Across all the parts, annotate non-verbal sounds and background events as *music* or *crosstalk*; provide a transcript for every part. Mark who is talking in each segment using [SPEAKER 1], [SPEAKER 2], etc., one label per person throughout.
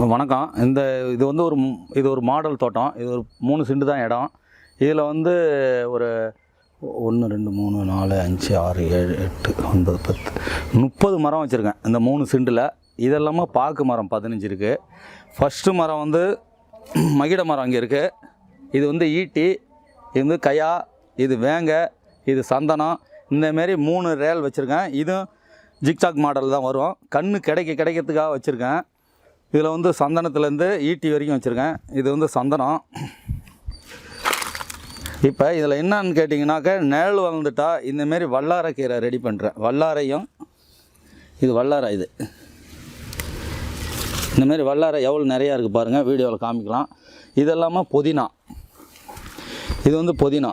[SPEAKER 1] வணக்கம். இந்த இது வந்து ஒரு இது ஒரு மாடல் தோட்டம். இது ஒரு மூணு சென்ட் தான் இடம். இதில் வந்து ஒரு ஒன்று ரெண்டு மூணு நாலு அஞ்சு ஆறு ஏழு எட்டு ஒன்பது பத்து முப்பது மரம் வச்சுருக்கேன். இந்த மூணு சிண்டில். இதெல்லாமல் பாக்கு மரம் பதினஞ்சு இருக்குது ஃபஸ்ட்டு மரம் வந்து மகிட மரம் இங்கே இருக்குது இது வந்து ஈட்டி இது வந்து கயா இது வேங்க இது சந்தனம். இந்தமாரி மூணு ரேல் வச்சுருக்கேன். இதுவும் ஜிக்சாக் மாடல் தான் வரும். கண்ணு கிடைக்க கிடைக்கிறதுக்காக வச்சுருக்கேன். இதில் வந்து சந்தனத்துலேருந்து ஈட்டி வரைக்கும் வச்சுருக்கேன். இது வந்து சந்தனம். இப்போ இதில் என்னன்னு கேட்டிங்கனாக்க நிழல் வளர்ந்துட்டா இந்தமாரி வல்லாரைக்கீரை ரெடி பண்ணுறேன். வல்லாரையும் இது வல்லாரை இது. இந்தமாரி வல்லாரை எவ்வளோ நிறையா இருக்குது பாருங்கள் வீடியோவில் காமிக்கலாம். இதெல்லாமல் புதினா. இது வந்து புதினா.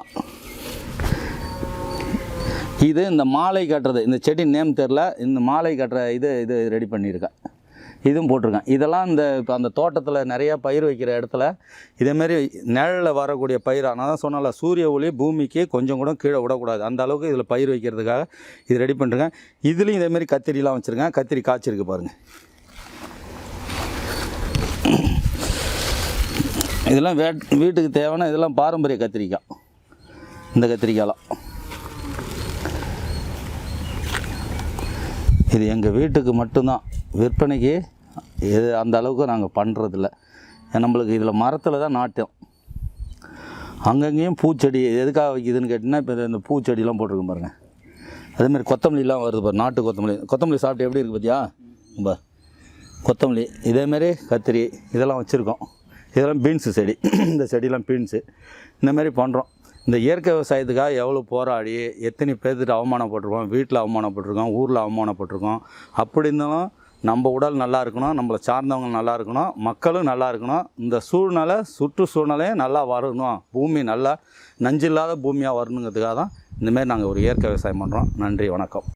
[SPEAKER 1] இது இந்த மாலை கட்டுறது இந்த செடி நேம் தெரில இந்த மாலை கட்டுற இது இது ரெடி பண்ணியிருக்கேன். இதுவும் போட்டிருக்கேன். இதெல்லாம் இந்த இப்போ அந்த தோட்டத்தில் நிறையா பயிர் வைக்கிற இடத்துல இதேமாரி நிழலில் வரக்கூடிய பயிர் நான் தான் சொன்னால சூரிய ஒளி பூமிக்கு கொஞ்சம் கூட கீழே விடக்கூடாது. அந்த அளவுக்கு இதில் பயிர் வைக்கிறதுக்காக இது ரெடி பண்ணிருக்கேன் இதுலேயும் இதேமாரி கத்திரிலாம் வச்சுருக்கேன் கத்திரி காய்ச்சிருக்கு பாருங்கள் இதெல்லாம் வே வீட்டுக்கு தேவையான இதெல்லாம் பாரம்பரிய கத்திரிக்காய். இந்த கத்திரிக்காயெலாம். இது எங்கள் வீட்டுக்கு மட்டும்தான். விற்பனைக்கு இது அந்த அளவுக்கு நாங்கள் பண்ணுறதில்ல. நம்மளுக்கு இதில் மரத்தில் தான் நாட்டம். அங்கங்கேயும் பூச்செடி எதுக்காக வைக்குதுன்னு கேட்டிங்கன்னா இப்போ இந்த பூச்செடிலாம் போட்டிருக்கோம் பாருங்கள் அதேமாதிரி கொத்தமல்லிலாம் வருது பாரு நாட்டு கொத்தமல்லி. கொத்தமல்லி சாப்பிட்டு எப்படி இருக்குது பார்த்தியா ரொம்ப. கொத்தமல்லி இதேமாரி கத்திரி இதெல்லாம் வச்சுருக்கோம். இதெல்லாம் பீன்ஸு செடி. *clears throat* இந்த செடிலாம் பீன்ஸு இந்தமாரி பண்ணுறோம் இந்த இயற்கை விவசாயத்துக்காக எவ்வளோ போராடி எத்தனை பேர்த்துட்டு அவமானப்பட்டிருக்கோம் வீட்டில் அவமானப்பட்டிருக்கோம் ஊரில் அவமானப்பட்டிருக்கோம். அப்படி இருந்தாலும் நம்ம உடல் நல்லா இருக்கணும் நம்மளை சார்ந்தவங்க நல்லா இருக்கணும் மக்களும் நல்லா இருக்கணும். இந்த சூழ்நிலை சுற்றுச்சூழ்நிலையும் நல்லா வரணும். பூமி நல்லா நஞ்சில்லாத பூமியாக வரணுங்கிறதுக்காக தான் இந்தமாரி நாங்கள் ஒரு இயற்கை விவசாயம் பண்ணுறோம் நன்றி வணக்கம்.